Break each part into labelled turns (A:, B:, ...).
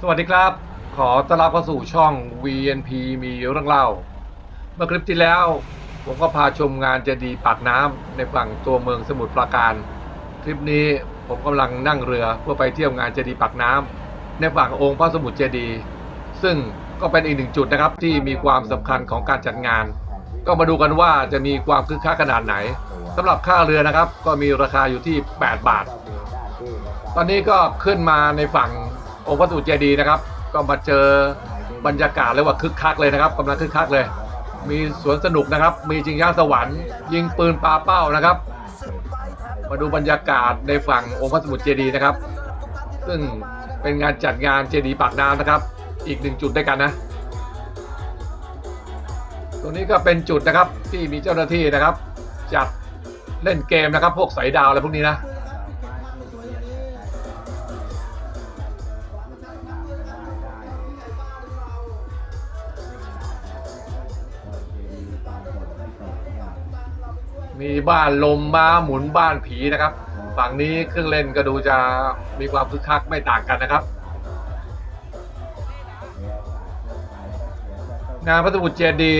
A: สวัสดีครับ ขอต้อนรับเข้าสู่ช่อง VNP มีเรื่องเล่า เมื่อคลิปที่แล้ว ผมก็พาชมงานเจดีย์ปากน้ำในฝั่งตัวเมืองสมุทรปราการ คลิปนี้ผมกำลังนั่งเรือเพื่อไปเที่ยวงานเจดีย์ปากน้ำในฝั่งองค์พระสมุทรเจดีย์ซึ่งก็เป็นอีกหนึ่งจุดนะครับที่มีความสำคัญของการจัดงาน ก็มาดูกันว่าจะมีความคึกคักขนาดไหนสำหรับค่าเรือนะครับ ก็มีราคาอยู่ที่ 8 บาท ตอนนี้ก็ขึ้นมาในฝั่ง องค์พระสมุทรเจดีย์นะครับ ก็มาเจอบรรยากาศเรียว่าคึกคักเลยนะครับกำลังคึกคักเลย มีสวนสนุกนะครับ มีชิงช้าสวรรค์ยิงปืนปลาเป้านะครับ มาดูบรรยากาศในฝั่งองค์พระสมุทรเจดีย์นะครับ ซึ่งเป็นงานจัดงานเจดีย์ปากน้ำนะครับ อีกหนึ่งจุดด้วยกันนะตรงนี้ก็เป็นจุดนะครับที่มีเจ้าหน้าที่นะครับ จัดเล่นเกมนะครับ พวกสายดาวอะไรพวกนี้นะ มีบ้านลมม้าหมุนบ้านผีนะครับ ฝั่งนี้เครื่องเล่นก็ดูจะมีความคึกคักไม่ต่างกันนะครับ งานพระสมุทรเจดี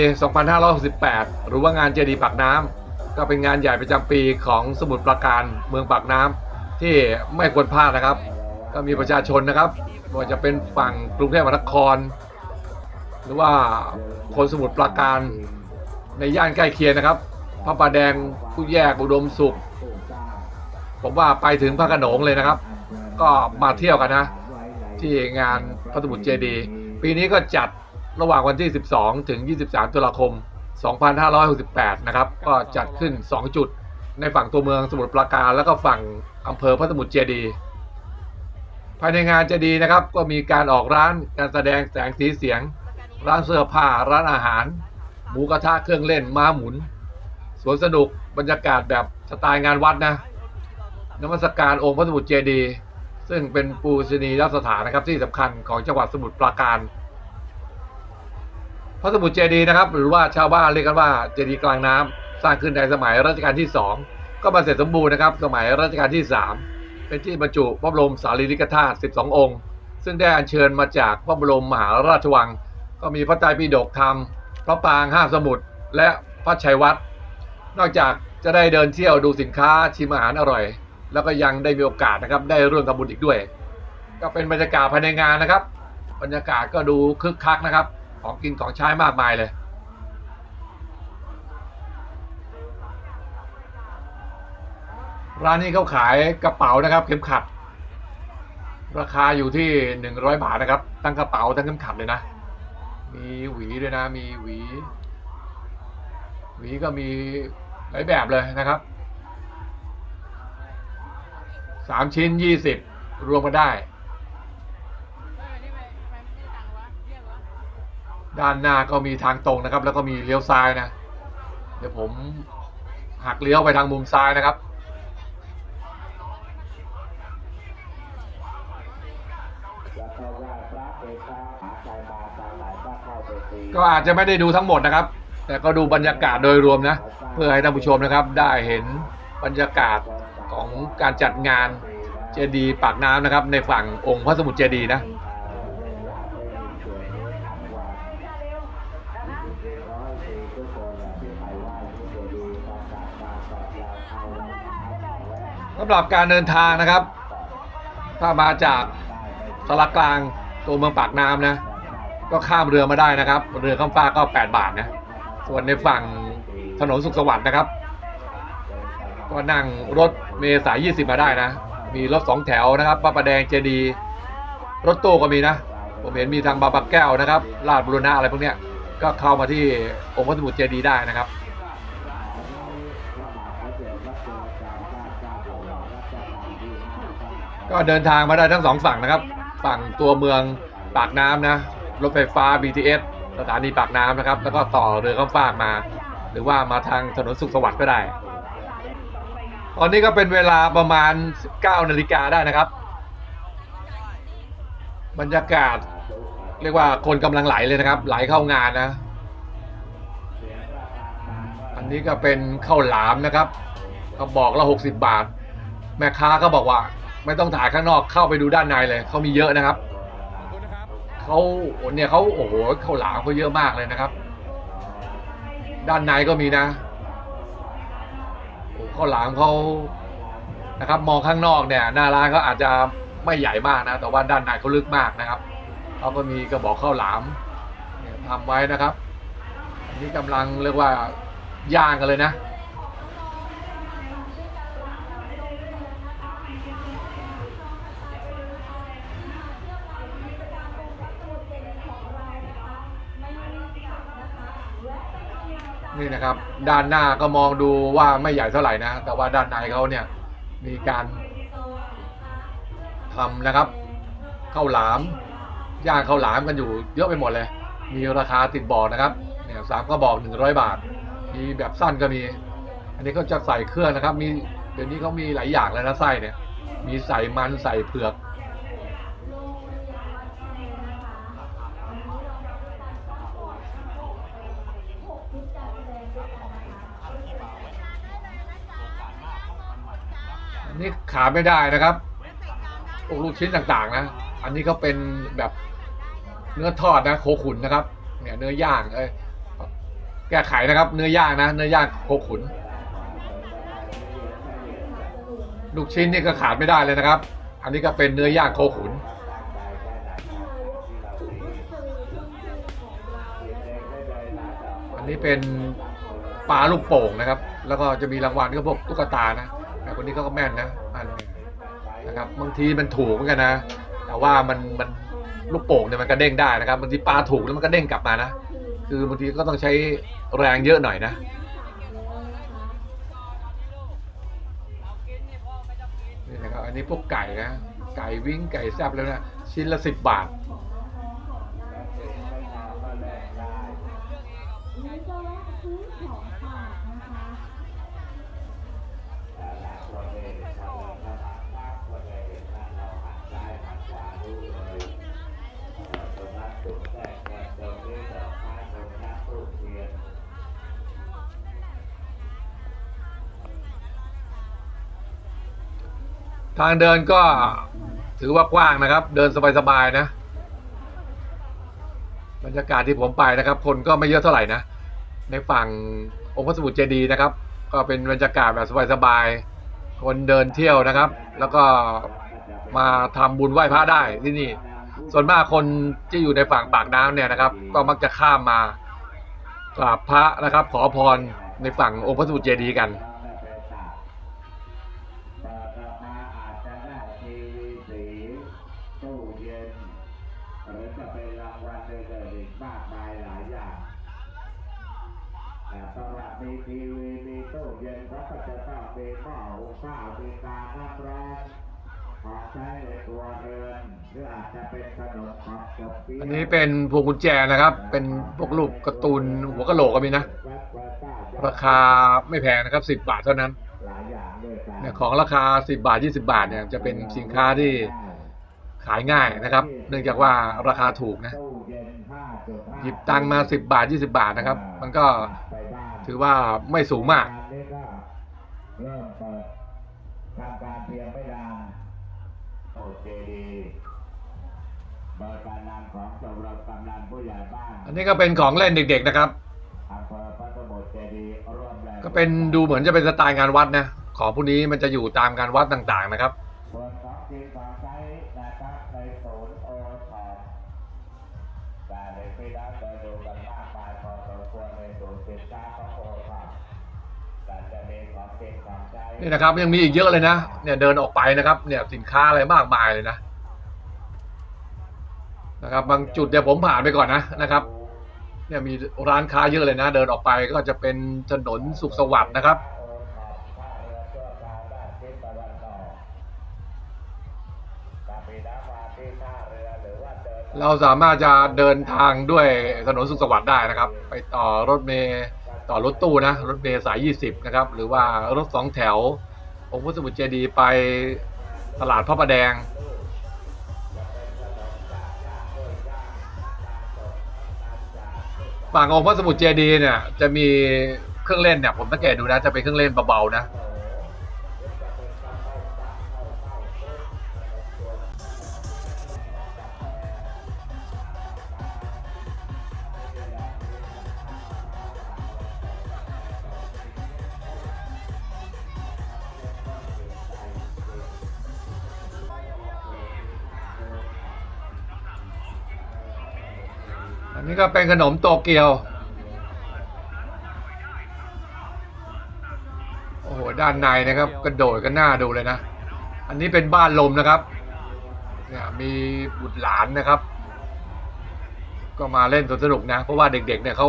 A: 2568 หรือว่างานเจดีปากน้ำก็เป็นงานใหญ่ประจำปีของสมุทรปราการเมืองปากน้ำที่ไม่ควรพลาดนะครับ ก็มีประชาชนนะครับไม่ว่าจะเป็นฝั่งกรุงเทพมหานคร หรือว่าคนสมุทรปราการในย่านใกล้เคียงนะครับ พระประแดงผู้แยกอุดมสุข ผมว่าไปถึงพระโขนงเลยนะครับ ก็มาเที่ยวกันนะ ที่งานพระสมุทรเจดี ปีนี้ก็จัดระหว่างวันที่ 12 ถึง 23 ตุลาคม 2568 นะครับ ก็จัดขึ้น 2 จุดในฝั่งตัวเมืองสมุทรปราการแล้วก็ฝั่งอำเภอพระสมุทรเจดี ภายในงานเจดีนะครับ ก็มีการออกร้านการแสดงแสงสีเสียง ร้านเสื้อผ้าร้านอาหาร หมูกระทะเครื่องเล่นม้าหมุน สวนสนุกบรรยากาศแบบสไตล์งานวัดนะนมัสการองค์พระสมุทรเจดีย์ซึ่งเป็นปูชนียสถานนะครับที่สำคัญของจังหวัดสมุทรปราการ พระสมุทรเจดีย์นะครับ หรือว่าชาวบ้านเรียกกันว่าเจดีย์กลางน้ำสร้างขึ้นในสมัยรัชกาลที่ 2 ก็มาเสร็จสมบูรณ์นะครับ สมัยรัชกาลที่ 3 เป็นที่บรรจุพระบรมสารีริกธาตุ 12 องค์ ซึ่งได้อัญเชิญมาจากพระบรมมหาราชวัง ก็มีพระไตรปิฎกธรรม พระปางห้าสมุทรและพระชัยวัด นอกจากจะได้เดินเที่ยวดูสินค้าชิมอาหารอร่อย แล้วก็ยังได้มีโอกาสนะครับ ได้ร่วมทำบุญอีกด้วย ก็เป็นบรรยากาศภายในงานนะครับ บรรยากาศก็ดูคึกคักนะครับ ของกินของใช้มากมายเลยร้านนี้เขาขายกระเป๋านะครับ เข็มขัด ราคาอยู่ที่หนึ่งร้อยบาทนะครับทั้งกระเป๋าทั้งเข็มขัดเลยนะ มีหวีด้วยนะ มีหวี หวีก็มีหลายแบบเลยนะครับสามชิ้นยี่สิบรวมกันได้ ด้านหน้าก็มีทางตรงนะครับ แล้วก็มีเลี้ยวซ้ายนะ เดี๋ยวผมหักเลี้ยวไปทางมุมซ้ายนะครับ ก็อาจจะไม่ได้ดูทั้งหมดนะครับ แต่ก็ดูบรรยากาศโดยรวมนะ เพื่อให้ท่านผู้ชมนะครับ ได้เห็นบรรยากาศของการจัดงานเจดีย์ปากน้ำนะครับ ในฝั่งองค์พระสมุทรเจดีย์นะสำหรับการเดินทางนะครับ ถ้ามาจากสารกกลางตัวเมืองปากน้ำนะ ก็ข้ามเรือมาได้นะครับ เรือข้ามฟ้ากก็ 8 บาทนะ ส่วนในฝั่งถนนสุขสวัสดิ์นะครับ ก็นั่งรถเมล์สาย20มาได้นะ มีรถสองแถวนะครับพระประแดงเจดี รถตู้ก็มีนะ ผมเห็นมีทางบางปะแก้วนะครับลาดบุรณะอะไรพวกเนี้ย ก็เข้ามาที่องค์พระสมุทรเจดีได้นะครับก็เดินทางมาได้ทั้งสองฝั่งนะครับ ฝั่งตัวเมืองปากน้ำนะ รถไฟฟ้า BTS สถานีปากน้ำนะครับ แล้วก็ต่อเรือข้ามฟากมา หรือว่ามาทางถนนสุขสวัสดิ์ก็ได้ ตอนนี้ก็เป็นเวลาประมาณ 19นาฬิกาได้นะครับ บรรยากาศ เรียกว่าคนกำลังไหลเลยนะครับ ไหลเข้างานนะ อันนี้ก็เป็นข้าวหลามนะครับเขาบอกละ60 บาท แม่ค้าก็บอกว่า ไม่ต้องถ่ายข้างนอกเข้าไปดูด้านในเลยเขามีเยอะนะครับ
B: ขอบคุณนะครับ
A: เขาเนี่ยเขาโอ้โหเข้าหลามเขาเยอะมากเลยนะครับ ด้านในก็มีนะโอ้ข้าวหลามเขานะครับ มองข้างนอกเนี่ยหน้าร้านเขาอาจจะไม่ใหญ่มากนะ แต่ว่าด้านในเขาลึกมากนะครับเขาก็มีกระบอกข้าวหลามเนี่ยทำไว้นะครับ อันนี้กำลังเรียกว่าย่างกันเลยนะ นี่นะครับ ด้านหน้าก็มองดูว่าไม่ใหญ่เท่าไหร่นะ แต่ว่าด้านในเขาเนี่ยมีการทำนะครับข้าวหลามย่างข้าวหลามกันอยู่เยอะไปหมดเลย มีราคาติดบอกนะครับเนี่ยสามก็บอกหนึ่งร้อยบาท มีแบบสั้นก็มี อันนี้ก็จะใส่เครื่องนะครับ มีเดี๋ยวนี้เขามีหลายอย่างเลยนะไส้เนี่ย มีใส่มันใส่เผือก นนี้ขาดไม่ได้นะครับลูกชิ้นต่างๆนะ อันนี้ก็เป็นแบบเนื้อทอดนะ โคขุนนะครับ เนี่ยเนื้อย่างเอ้ยแก้ไขนะครับ เนื้อย่างนะ เนื้อย่างโคขุน ลูกชิ้นนี่ก็ขาดไม่ได้เลยนะครับ อันนี้ก็เป็นเนื้อย่างโคขุนอันนี้เป็นปลาลูกโป่งนะครับ แล้วก็จะมีรางวัลก็พวกตุ๊กตานะ แต่คนนี้เขาก็แม่นนะอันนะครับบางทีมันถูกเหมือนกันนะ แต่ว่ามันมันลูกโป่งเนี่ยมันก็เด้งได้นะครับบางทีปลาถูกแล้วมันก็เด้งกลับมานะคือบางทีก็ต้องใช้แรงเยอะหน่อยนะนี่นะครับอันนี้พวกไก่นะไก่วิ่งไก่แซบแล้วนะชิ้นละสิบบาท ทางเดินก็ถือว่ากว้างนะครับ เดินสบายๆนะ บรรยากาศที่ผมไปนะครับ คนก็ไม่เยอะเท่าไหร่นะ ในฝั่งองค์พระสมุทรเจดีย์นะครับ ก็เป็นบรรยากาศแบบสบายๆคนเดินเที่ยวนะครับ แล้วก็มาทำบุญไหว้พระได้ที่นี่ ส่วนมากคนที่อยู่ในฝั่งปากน้ำเนี่ยนะครับ ก็มักจะข้ามมากราบพระนะครับ ขอพรในฝั่งองค์พระสมุทรเจดีย์กัน
B: อันนี้เป็น
A: พวงกุญแจนะครับ เป็นพวกรูปการ์ตูนหัวกะโหลกก็มีนะ ราคาไม่แพงนะครับสิบบาทเท่านั้นเนี่ยของราคาสิบบาทยี่สิบาทเนี่ยจะเป็นสินค้าที่ขายง่ายนะครับ เนื่องจากว่าราคาถูกนะ หยิบตังมาสิบบาทยี่สิบาทนะครับ มันก็ถือว่าไม่สูงมาก
B: อเจดีเบอร์การนำของสำหรับกำนันผู้ใหญ่บ้าน
A: อันนี้ก็เป็นของเล่นเด็ก ๆนะครับ
B: อำเภอพระสมุทรเจดีย์ร่วมแรง
A: ก็เป็นดูเหมือนจะเป็นสไตล์งานวัดนะ ของพวกนี้มันจะอยู่ตามงานวัดต่างๆนะครับ
B: ส่วนของกินของใช้นะครับในศูนย์โอทอแต่เด็กพี่น้องเดินดูกันมากมายพอสมควรในศูนย์สินค้าของโอทอแต่จะมีของกินของใช้
A: นี่นะครับยังมีอีกเยอะเลยนะเนี่ยเดินออกไปนะครับ เนี่ยสินค้าอะไรมากมายเลยนะ นะครับ บางจุดเดี๋ยวผมผ่านไปก่อนนะนะครับ เนี่ยมีร้านค้าเยอะเลยนะ เดินออกไปก็จะเป็นถนนสุขสวัสดิ์นะครับเราสามารถจะเดินทางด้วยถนนสุขสวัสดิ์ได้นะครับ ไปต่อรถเมล์ต่อรถตู้นะ รถเมล์สาย 20 นะครับ หรือว่ารถสองแถวองค์พระสมุทรเจดีไปตลาดพระประแดง ฝั่งองค์พระสมุทรเจดีย์เนี่ยจะมีเครื่องเล่นเนี่ยผมสังเกตดูนะจะเป็นเครื่องเล่นเบาๆนะ ก็เป็นขนมโตเกียว โอ้โห ด้านในนะครับ กระโดดกันหน้าดูเลยนะ อันนี้เป็นบ้านลมนะครับเนี่ยมีบุตรหลานนะครับ ก็มาเล่นสนุกนะ เพราะว่าเด็กๆเนี่ยเขา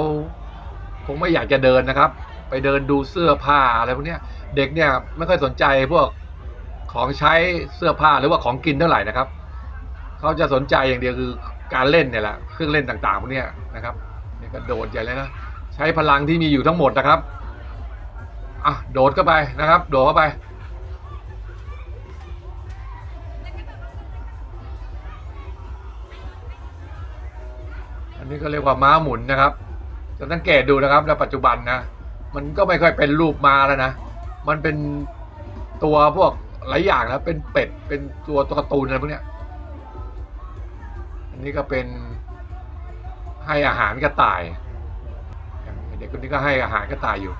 A: คงไม่อยากจะเดินนะครับ ไปเดินดูเสื้อผ้าอะไรพวกนี้ยเด็กเนี่ยไม่ค่อยสนใจพวกของใช้เสื้อผ้าหรือว่าของกินเท่าไหร่นะครับ เขาจะสนใจอย่างเดียวคือ การเล่นเนี่ยแหละเครื่องเล่นต่างๆพวกนี้นะครับนี่ก็โดดใหญ่เลยนะใช้พลังที่มีอยู่ทั้งหมดนะครับอะโดดเข้าไปนะครับ โดดเข้าไป อันนี้ก็เรียกว่าม้าหมุนนะครับจะสังเกตดูนะครับในปัจจุบันนะมันก็ไม่ค่อยเป็นรูปม้าแล้วนะมันเป็นตัวพวกหลายอย่างนะเป็นเป็ดเป็นตัวตัวการ์ตูนอะไรพวกเนี้ย นี่ก็เป็นให้อาหารกระต่ายเด็กคนนี้ก็ให้อาหารกระต่ายอยู่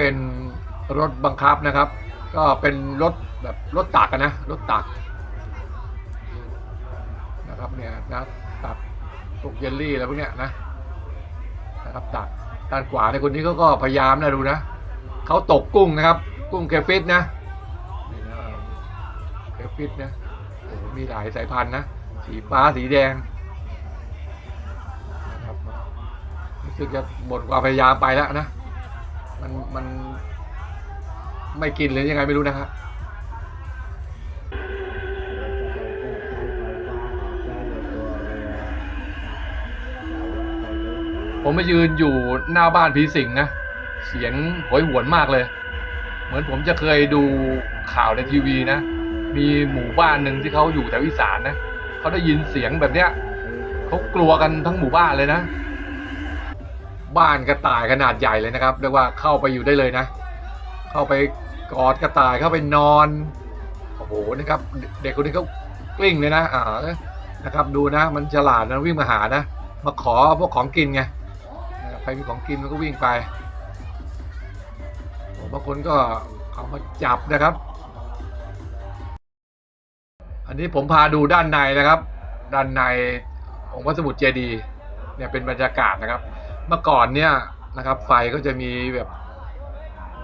A: เป็นรถบังคับนะครับ ก็เป็นรถแบบรถตักนะรถตักนะครับเนี่ยนะตักพวกเยลลี่อะไรพวกเนี้ยนะนะครับตักด้านขวาในคนนี้เขาก็พยายามนะดูนะเขาตกกุ้งนะครับ กุ้งเคฟิตนะเคฟิตนะโอ้โหมีหลายสายพันธุ์นะสีฟ้าสีแดงนะครับรู้สึกจะหมดความพยายามไปแล้วนะ มันมัน ไม่กินหรือยังไงไม่รู้นะครับผมมายืนอยู่หน้าบ้านผีสิงนะ เสียงโหยหวนมากเลย เหมือนผมจะเคยดูข่าวในทีวีนะ มีหมู่บ้านหนึ่งที่เขาอยู่แถวอีสานนะเขาได้ยินเสียงแบบเนี้ยเขากลัวกันทั้งหมู่บ้านเลยนะ บ้านกระต่ายขนาดใหญ่เลยนะครับเรียกว่าเข้าไปอยู่ได้เลยนะ เข้าไปกอดกระต่ายเข้าไปนอนโอ้โหนะครับ เด็กคนนี้เขากลิ้งเลยนะอ่านะครับดูนะ มันฉลาดนะวิ่งมาหานะ มาขอพวกของกินไงใครมีของกินมันก็วิ่งไปบางคนก็เอามาจับนะครับ อันนี้ผมพาดูด้านในนะครับ ด้านในองค์พระสมุทรเจดีย์เนี่ยเป็นบรรยากาศนะครับ เมื่อก่อนเนี่ยนะครับ ไฟก็จะมีแบบ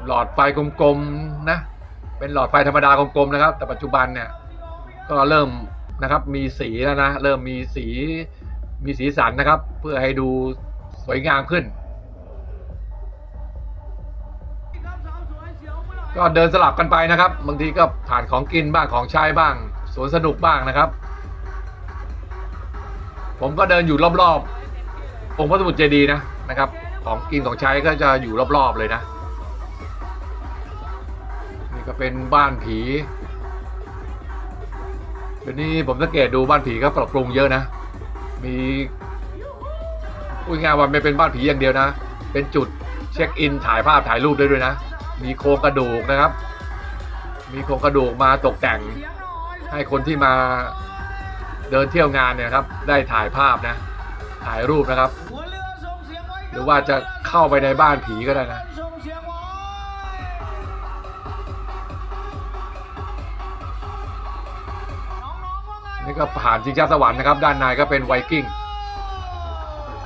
A: หลอดไฟกลมๆนะ เป็นหลอดไฟธรรมดากลมๆนะครับ แต่ปัจจุบันเนี่ยก็เริ่มนะครับมีสีแล้วนะเริ่มมีสีมีสีสันนะครับ เพื่อให้ดูสวยงามขึ้น ก็เดินสลับกันไปนะครับ บางทีก็ผ่านของกินบ้างของใช้บ้างสวนสนุกบ้างนะครับ ผมก็เดินอยู่รอบๆ องค์พระสมุทรเจดีย์นะนะครับ ของกินของใช้ก็จะอยู่รอบๆเลยนะ นี่ก็เป็นบ้านผีเดี๋ยวนี้ผมสังเกตดูบ้านผีก็ปรับปรุงเยอะนะ มีพูดง่ายๆว่าไม่เป็นบ้านผีอย่างเดียวนะ เป็นจุดเช็คอินถ่ายภาพถ่ายรูปได้ด้วยนะ มีโครงกระดูกนะครับ มีโครงกระดูกมาตกแต่ง ให้คนที่มาเดินเที่ยวงานเนี่ยครับ ได้ถ่ายภาพนะ ถ่ายรูปนะครับ หรือว่าจะเข้าไปในบ้านผีก็ได้นะนี่ก็ผ่านชิงช้าสวรรค์นะครับ ด้านในก็เป็นไวกิ้ง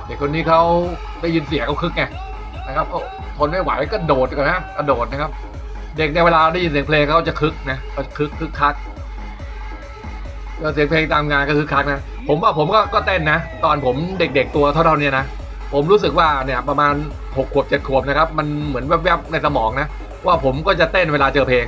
A: เด็กคนนี้เขาได้ยินเสียงเขาคึกไงนะครับโอ้ทนไม่ไหวก็โดดก่อนนะกระโดดนะครับ เด็กในยเวลาได้ยินเสียงเพลงเขาจะคึกนะเขาจะคึกคึกคักก็ เสียงเพลงตามงานก็คือคักนะ ผมว่าผมก็ก็เต้นนะ ตอนผมเด็กๆตัวเท่าๆเนี้นะ ผมรู้สึกว่าเนี่ยประมาณหกขวบเจ็ดขวบนะครับ มันเหมือนแวบๆในสมองนะ ว่าผมก็จะเต้นเวลาเจอเพลง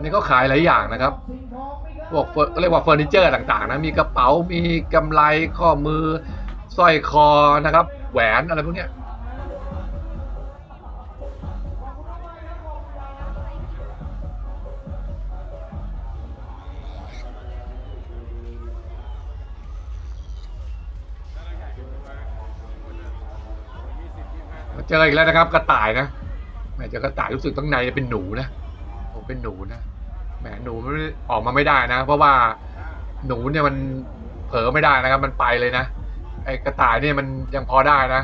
A: นนี้ก็ขายหลายอย่างนะครับ
C: สิ่งของมีครับ
A: พวกเรียกว่าเฟอร์นิเจอร์ต่างๆนะมีกระเป๋ามีกำไรข้อมือสร้อยคอนะครับ แหวนอะไรพวกเนี้ยมาเจออีกแล้วนะครับ กระต่ายนะแหมเจอกระต่ายรู้สึกตั้งในเป็นหนูนะผมเป็นหนูนะ แหมหนูไม่ออกมาไม่ได้นะ เพราะว่าหนูเนี่ยมันเผลอไม่ได้นะครับ มันไปเลยนะไอ้กระต่ายเนี่ยมันยังพอได้นะ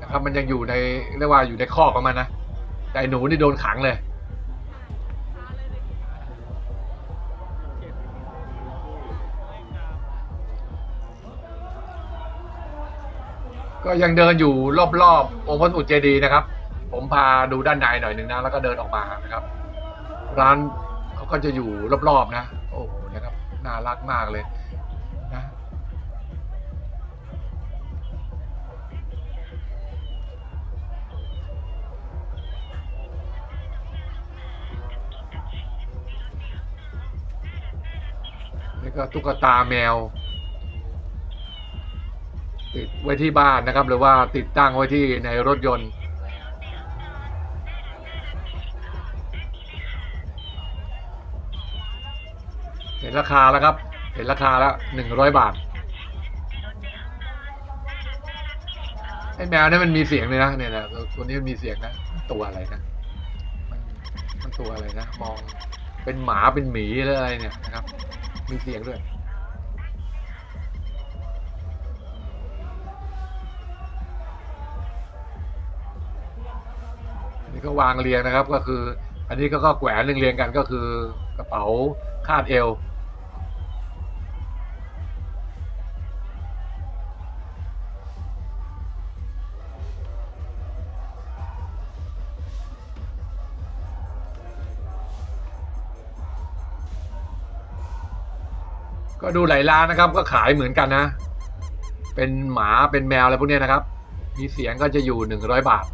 A: นะครับ มันยังอยู่ในเรียกว่าอยู่ในคอกของมันนะแต่หนูนี่โดนขังเลยก็ยังเดินอยู่รอบๆองค์พระสมุทรเจดีย์นะครับ ผมพาดูด้านในหน่อยหนึ่งนะ แล้วก็เดินออกมานะครับ ร้าน เขาก็จะอยู่รอบๆนะ โอ้โหนะครับน่ารักมากเลยนะนี่ก็ตุ๊กตาแมว ติดไว้ที่บ้านนะครับ หรือว่าติดตั้งไว้ที่ในรถยนต์ เห็นราคาแล้วครับ เห็นราคาแล้วหนึ่งร้อยบาทไอ้แมวเนี่ยมันมีเสียงเลยนะเนี่ยนะตัวนี้มันมีเสียงนะตัวอะไรนะมันมันตัวอะไรนะมองเป็นหมาเป็นหมีหรืออะไรเนี่ยนะครับ มีเสียงด้วยนนี้ก็วางเรียงนะครับก็คือ อันนี้ก็ก็แขวนเรียงๆกันก็คือกระเป๋าคาดเอว ก็ดูหลายร้านนะครับ ก็ขายเหมือนกันนะ เป็นหมาเป็นแมวอะไรพวกนี้นะครับ มีเสียงก็จะอยู่หนึ่งร้อยบาท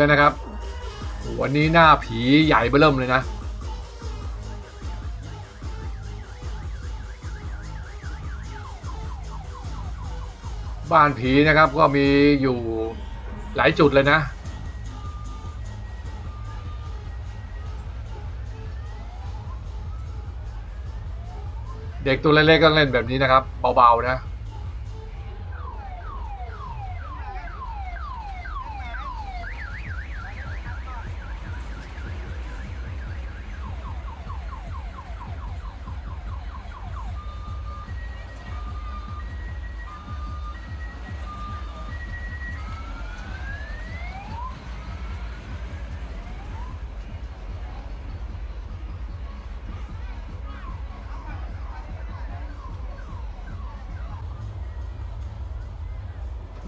A: แล้วนะครับ วันนี้หน้าผีใหญ่เบ้อเริ่มเลยนะบ้านผีนะครับก็มีอยู่หลายจุดเลยนะ เด็กตัวเล็กๆก็เล่นแบบนี้นะครับ เบาๆนะ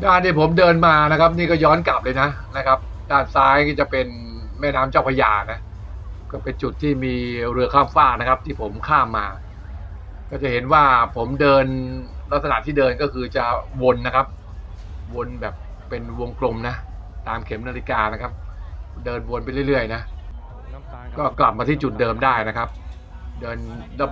A: ด้านที่ผมเดินมานะครับ นี่ก็ย้อนกลับเลยนะนะครับ ด้านซ้ายก็จะเป็นแม่น้ำเจ้าพระยานะ ก็เป็นจุดที่มีเรือข้ามฟากนะครับ ที่ผมข้ามมา ก็จะเห็นว่าผมเดินลักษณะที่เดินก็คือจะวนนะครับ วนแบบเป็นวงกลมนะ ตามเข็มนาฬิกานะครับ เดินวนไปเรื่อยๆนะก็กลับมาที่จุดเดิมได้นะครับ เดิน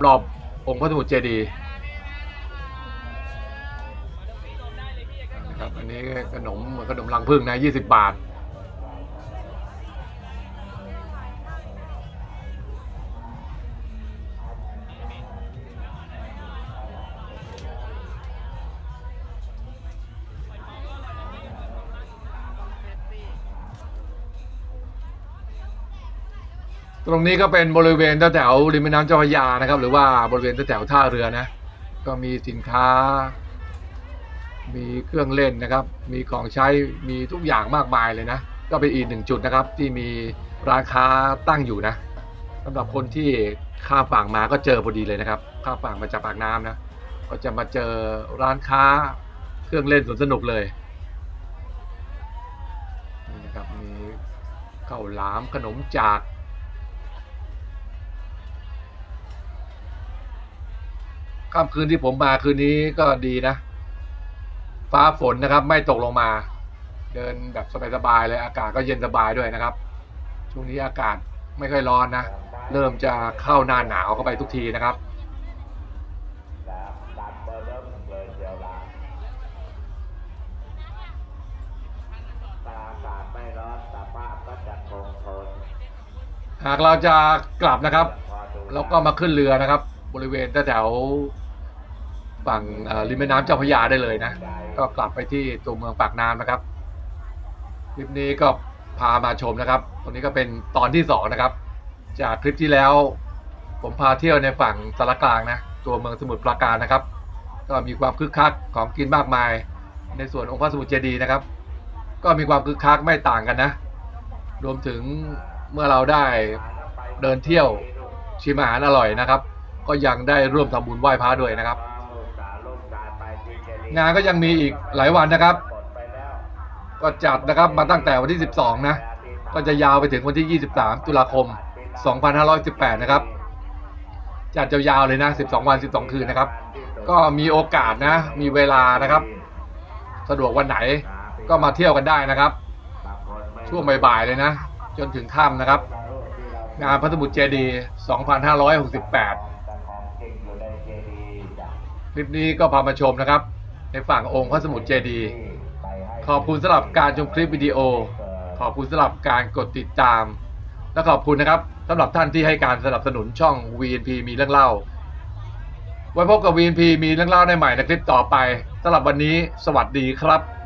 A: รอบๆองค์พระสมุทรเจดีย์ับอันนี้ขนมขนมลังพึ่งนะ20บาท ตรงนี้ก็เป็นบริเวณแถวริมแม่น้ำเจ้าพระยานะครับ หรือว่าบริเวณแถวท่าเรือนะ ก็มีสินค้า มีเครื่องเล่นนะครับ มีของใช้มีทุกอย่างมากมายเลยนะ ก็เป็นอีกหนึ่งจุดนะครับ ที่มีร้านค้าตั้งอยู่นะสำหรับคนที่ข้ามฝั่งมาก็เจอพอดีเลยนะครับ ข้ามฝั่งมาจากปากน้ำนะ ก็จะมาเจอร้านค้าเครื่องเล่นสนสนุกเลยนี่นะครับมีข้าวหลามขนมจากค่ำคืนที่ผมมาคืนนี้ก็ดีนะ ฟ้าฝนนะครับ ไม่ตกลงมา เดินแบบสบายๆเลยอากาศก็เย็นสบายด้วยนะครับ ช่วงนี้อากาศไม่ค่อยร้อนนะ เริ่มจะเข้าหน้าหนาวเข้าไปทุกทีนะครับหากเราจะกลับนะครับ แล้วก็มาขึ้นเรือนะครับ บริเวณแถว ฝั่งริมแม่น้ำเจ้าพระยาได้เลยนะ ก็กลับไปที่ตัวเมืองปากน้ำนะครับคลิปนี้ก็พามาชมนะครับ ตรงนี้ก็เป็นตอนที่สองนะครับ จากคลิปที่แล้ว ผมพาเที่ยวในฝั่งสารกลางนะ ตัวเมืองสมุทรปราการนะครับ ก็มีความคึกคักของกินมากมาย ในส่วนองค์พระสมุทรเจดีย์นะครับ ก็มีความคึกคักไม่ต่างกันนะ รวมถึงเมื่อเราได้เดินเที่ยวชิมอาหารอร่อยนะครับ ก็ยังได้ร่วมทำบุญไหว้พระด้วยนะครับ งานก็ยังมีอีกหลายวันนะครับ ก็จัดนะครับมาตั้งแต่วันที่ 12 นะ ก็จะยาวไปถึงวันที่ 23 ตุลาคม 2518 นะครับ จัดยาวๆเลยนะ 12 วัน 12 คืนนะครับ ก็มีโอกาสนะ มีเวลานะครับ สะดวกวันไหนก็มาเที่ยวกันได้นะครับ ช่วงบ่ายๆเลยนะ จนถึงค่ำนะครับ งานพระสมุทรเจดีย์2568คลิปนี้ก็พามาชมนะครับ ในฝั่งองค์พระสมุทรเจดีย์ขอบคุณสำหรับการชมคลิปวิดีโอ ขอบคุณสำหรับการกดติดตาม และขอบคุณนะครับสำหรับท่านที่ให้การสนับสนุนช่อง VNP มีเรื่องเล่า ไว้พบกับ VNP มีเรื่องเล่าในใหม่ในคลิปต่อไปสำหรับวันนี้ สวัสดีครับ